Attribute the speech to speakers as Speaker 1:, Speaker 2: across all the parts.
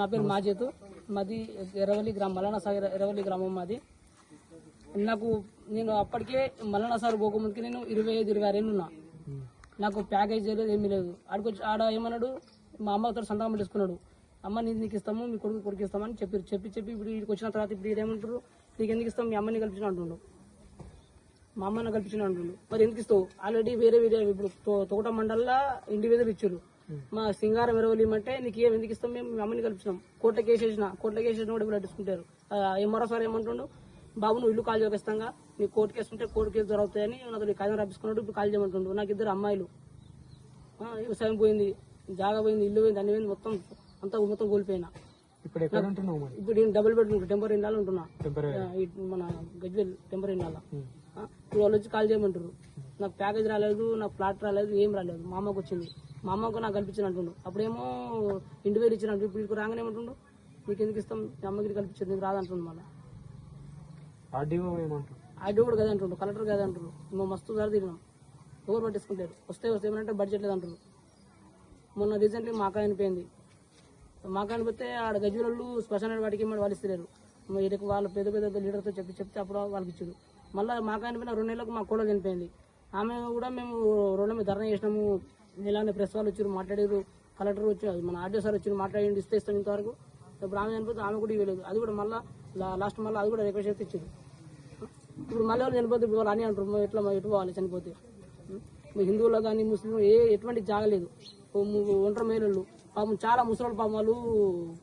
Speaker 1: నా పేరు మాజేతు. మాది ఎరవల్లి గ్రామం మల్లన్న సాగర్ ఎర్రవల్లి గ్రామం మాది. నాకు నేను అప్పటికే మల్లన్న సార్ పోకముందుకి నేను ఇరవై ఐదు ఇరవై ఆరు ఉన్నా. నాకు ప్యాకేజ్ లేదు ఏమీ లేదు. ఆడికొచ్చి ఆడ ఏమన్నాడు మా అమ్మతో సంతకం పెట్టేసుకున్నాడు అమ్మ నీకు నీకు ఇస్తాము మీ కొడుకు కొడుకు ఇస్తామని చెప్పి చెప్పి చెప్పి ఇప్పుడు ఇక్కడికి వచ్చిన తర్వాత ఇప్పుడు ఏమంటారు నీకు ఎందుకు ఇస్తాం మీ అమ్మని కల్పించిన అంటుండు. మా అమ్మని కల్పించిన అంటుండు. మరి ఎందుకు ఇస్తావు? ఆల్రెడీ వేరే వేరే ఇప్పుడు తో- తోట మండల్లో ఇండివిజువల్ ఇచ్చారు. మా సింగారం ఎరవలు ఇమ్మంటే నీకు ఏం ఎందుకు ఇస్తాం? మేము అమ్మని కల్పించినాం కోర్టుకి వేసేసిన కోర్టుకి వేసేసిన కూడా ఇప్పుడు అడ్డుకుంటారు? ఎంఆర్ఓ సార్ ఏమంటుండు? బాబు నువ్వు ఇల్లు కాల్ చేపిస్తాగా నీ కోర్టుకి వేసుకుంటే కోర్టు కేసు దొరుకుతాయని నాతో కాగితం రాపించుకున్నాడు ఇప్పుడు కాల్ చేయమంటుండు. నాకు ఇద్దరు అమ్మాయిలు. వ్యవసాయం పోయింది జాగా పోయింది ఇల్లు పోయింది అన్ని పోయింది మొత్తం అంతా మొత్తం కోల్పోయినా.
Speaker 2: ఇప్పుడు ఎక్కడ ఉంటున్నావు మరి?
Speaker 1: ఇప్పుడు నేను డబుల్ బెడ్రూమ్ టెంపరీ ఇళ్ళలో ఉంటున్నా. మన గజ్వేల్ టెంపరీ ఆ, ఇప్పుడు వాళ్ళు వచ్చి కాల్ చేయమంటారు నాకు ప్యాకేజ్ రాలేదు నాకు ఫ్లాట్ రాలేదు ఏం రాలేదు. మా అమ్మకు వచ్చింది. మా అమ్మకు నాకు కల్పించిన అంటుండు. అప్పుడేమో ఇంటి వేరు ఇచ్చిన అంటుండు. ఇప్పుడు ఇక్కడ రాగానే ఏమంటుండు? నీకు ఎందుకు ఇస్తాం మీ అమ్మకి కల్పించదు. నీకు రాదంటుండు మళ్ళీ.
Speaker 2: ఆర్డీఓ ఏమంటారు?
Speaker 1: కూడా కదా అంటుండ్రు కలెక్టర్ కదా అంటారు మేము మస్తు ధర తిరిగినాం ఎవరు పట్టించుకుంటారు వస్తే వస్తే ఏమంటే బడ్జెట్ లేదు అంటారు మొన్న రీసెంట్లీ మాకా అనిపోయింది మాకా అనిపోతే ఆడ గజ్వీళ్ళు శ్మశాన వాటికి ఏమన్నా వాళ్ళు ఇస్తలేరు వీళ్ళకి వాళ్ళ పెద్ద పెద్ద లీడర్తో చెప్పి చెప్తే అప్పుడు వాళ్ళకి ఇచ్చారు మళ్ళీ మాకా అనిపోయిన రెండు నెలలకు మా కోడలు చనిపోయింది. ఆమె కూడా మేము రెండు మీద ధర్నా చేసినాము. ఇలానే ప్రెస్ వాళ్ళు వచ్చారు మాట్లాడారు. కలెక్టర్ వచ్చి మన ఆర్డీఓ సార్ వచ్చి మాట్లాడి ఇస్తే ఇస్తాం ఇంతవరకు. ఇప్పుడు ఆమె చనిపోతే ఆమె కూడా ఇవ్వలేదు. అది కూడా మళ్ళీ లాస్ట్ మళ్ళీ అది కూడా రిక్వెస్ట్ చేస్తే ఇచ్చారు. ఇప్పుడు మళ్ళీ వాళ్ళు చనిపోతే ఇప్పుడు వాళ్ళు అని అంటారు. ఎట్లా ఎటు పోవాలి చనిపోతే? ఉం? మీ కానీ ముస్లిం ఏ ఎటువంటి జాగలేదు ఒంటరి మహిళలు. పాపం చాలా ముసలి పాపం వాళ్ళు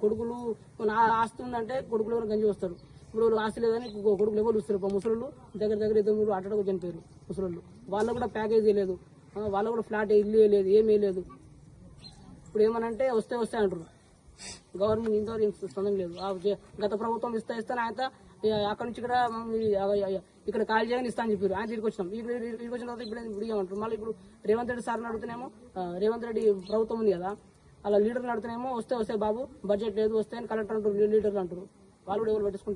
Speaker 1: కొడుకులు మన ఆస్తి ఉందంటే కొడుకులు ఎవరు గంజి వస్తారు. ఇప్పుడు వాళ్ళు ఆస్తి లేదని కొడుకులు ఎవరు వస్తారు పాపం ముసలు దగ్గర దగ్గర ఇద్దరు మూడు అట్టడకు చనిపోయారు ముసలు వాళ్ళు కూడా ప్యాకేజీ లేదు. వాళ్ళు కూడా ఫ్లాట్ ఇల్లు లేదు ఏమీ లేదు. ఇప్పుడు ఏమనంటే వస్తే వస్తే అంటారు గవర్నమెంట్ ఇంతవరకు ఏం స్పందన లేదు. గత ప్రభుత్వం ఇస్తా ఇస్తాను ఆయన అక్కడ నుంచి ఇక్కడ ఇక్కడ కాల్ చేయని ఇస్తా అని చెప్పారు. ఆయన ఇక్కడికి వచ్చినాం. ఇక్కడ ఇక్కడికి వచ్చిన తర్వాత ఇప్పుడు ఇప్పుడు ఏమంటారు? మళ్ళీ ఇప్పుడు రేవంత్ రెడ్డి సార్ని అడుగుతున్నామో రేవంత్ రెడ్డి ప్రభుత్వం ఉంది కదా అలా లీడర్ని అడుగుతున్నామో వస్తే వస్తే బాబు బడ్జెట్ లేదు వస్తే అని కలెక్టర్ అంటారు లీడర్లు అంటారు వాళ్ళు కూడా ఎవరు పట్టించుకుంటారు?